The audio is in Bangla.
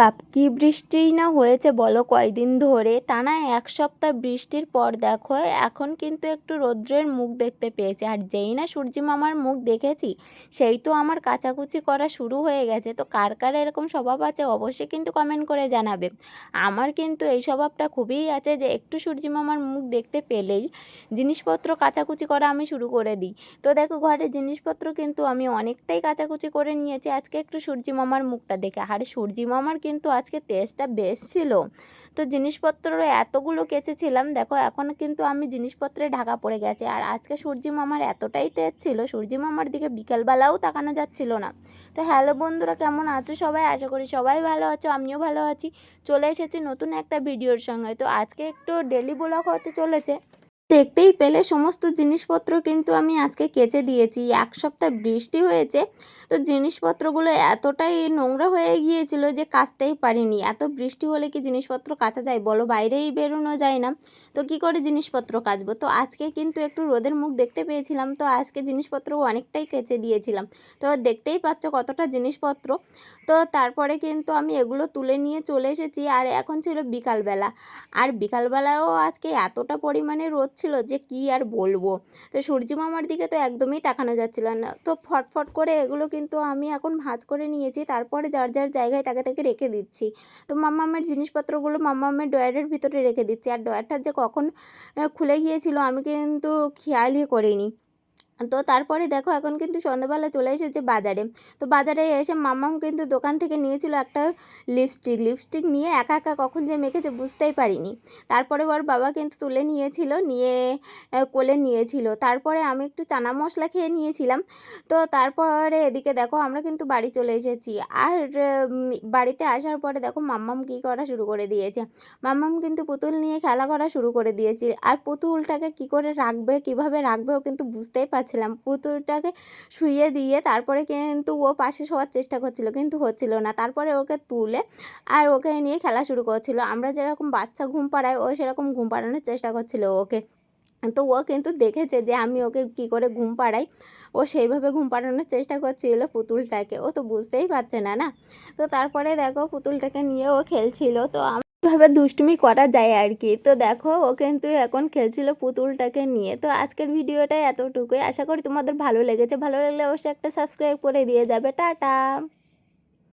বাপ, কী বৃষ্টিই না হয়েছে বলো কয়দিন ধরে? টানা এক সপ্তাহ বৃষ্টির পর দেখো, এখন কিন্তু একটু রৌদ্রের মুখ দেখতে পেয়েছে। আর যেই না সূর্যি মামার মুখ দেখেছি, সেই তো আমার কাচাকুচি করা শুরু হয়ে গেছে। তো কার কার এরকম স্বভাব আছে অবশ্যই কিন্তু কমেন্ট করে জানাবে। আমার কিন্তু এই স্বভাবটা খুবই আছে যে, একটু সূর্যি মামার মুখ দেখতে পেলেই জিনিসপত্র কাচাকুচি করা আমি শুরু করে দিই। তো দেখো ঘরের জিনিসপত্র কিন্তু আমি অনেকটাই কাচাকুচি করে নিয়েছি। আজকে একটু সূর্যি মামার মুখটা দেখে। আর সূর্যি মামার কিন্তু আজকে টেস্টটা বেশ ছিল। তো জিনিসপত্র এতগুলো কেচেছিলাম, দেখো এখন কিন্তু আমি জিনিসপত্রে ঢাকা পড়ে গেছে। আর আজকে সূর্যি মামার এতটাই তেজ ছিল, সূর্যি মামার দিকে বিকেলবেলাও তাকানো যাচ্ছিল না। তো হ্যালো বন্ধুরা, কেমন আছো সবাই? আশা করি সবাই ভালো আছো, আমিও ভালো আছি। চলে এসেছি নতুন একটা ভিডিওর সঙ্গে। তো আজকে একটু ডেলি ব্লগ হতে চলেছে। দেখতেই পেলে সমস্ত জিনিসপত্র কিন্তু আমি আজকে কেচে দিয়েছি। এক সপ্তাহ বৃষ্টি হয়েছে, তো জিনিসপত্রগুলো এতটাই নোংরা হয়ে গিয়েছিল যে কাচতেই পারিনি। এত বৃষ্টি হলে কি জিনিসপত্র কাচা যায়? বলো, বাইরেই বেরোনো যায় না। তো কি করে জিনিসপত্র কাচবো? তো আজকে কিন্তু একটু রোদের মুখ দেখতে পেয়েছিলাম, তো আজকে জিনিসপত্র অনেকটাই কেচে দিয়েছিলাম। তো দেখতেই পাচ্ছ কতটা জিনিসপত্র। তো তারপরে কিন্তু আমি এগুলো তুলে নিয়ে চলে এসেছি, আর এখন ছিল বিকালবেলা। আর বিকালবেলাও আজকে এতটা পরিমাণে রোদ ছিল যে কি আর বলব। তো সূর্য মামার দিকে তো একদমই তাকানো যাচ্ছিল না। তো ফটফট করে এগুলো কিন্তু আমি এখন ভাজ করে নিয়েছি, তারপরে যার যার জায়গায় তাকে তাকে রেখে দিচ্ছি। তো মাম্মামের জিনিসপত্রগুলো মাম্মামের ডয়ারের ভিতরে রেখে দিচ্ছি। আর ডয়ারটা যে কখন খুলে গিয়েছিল আমি কিন্তু খেয়ালই করিনি। তো তারপরে দেখো এখন কিন্তু সন্ধ্যাবেলা চলে এসেছে বাজারে। তো বাজারে এসে মাম্মাম কিন্তু দোকান থেকে নিয়েছিল একটা লিপস্টিক লিপস্টিক নিয়ে একা একা কখন যে মেখেছে বুঝতেই পারিনি। তারপরে ওর বাবা কিন্তু তুলে নিয়েছিল, নিয়ে কোলে নিয়েছিল। তারপরে আমি একটু চানা মশলা খেয়ে নিয়েছিলাম। তো তারপরে এদিকে দেখো আমরা কিন্তু বাড়ি চলে এসেছি। আর বাড়িতে আসার পরে দেখো মাম্মাম কী করা শুরু করে দিয়েছে। মাম্মাম কিন্তু পুতুল নিয়ে খেলা করা শুরু করে দিয়েছে। আর পুতুলটাকে কি করে রাখবে, কীভাবে রাখবে ও কিন্তু বুঝতেই পারছিলাম পুতুলটাকে শুইয়ে দিয়ে তারপরে কিন্তু ও পাশে শোয়ার চেষ্টা করছিল, কিন্তু হচ্ছিল না। তারপরে ওকে তুলে আর ওকে নিয়ে খেলা শুরু করছিল। আমরা যেরকম বাচ্চা ঘুম পাড়াই ও সেরকম ঘুম পাড়ানোর চেষ্টা করছিল ওকে। তো ও কিন্তু দেখেছে যে আমি ওকে কি করে ঘুম পাড়াই, ও সেইভাবে ঘুম পাড়ানোর চেষ্টা করছিল পুতুলটাকে। ও তো বুঝতেই পারছে না না? তো তারপরে দেখো পুতুলটাকে নিয়ে ও খেলছিল। তো ভাবে দুষ্টুমি করা যায় আর কি তো দেখো, ও কিন্তু এখন খেলছিল পুতুলটাকে নিয়ে। তো আজকের ভিডিওটা এতটুকুই। আশা করি তোমাদের ভালো লেগেছে। ভালো লাগলে অবশ্যই একটা সাবস্ক্রাইব করে দিয়ে যাবে। টাটা!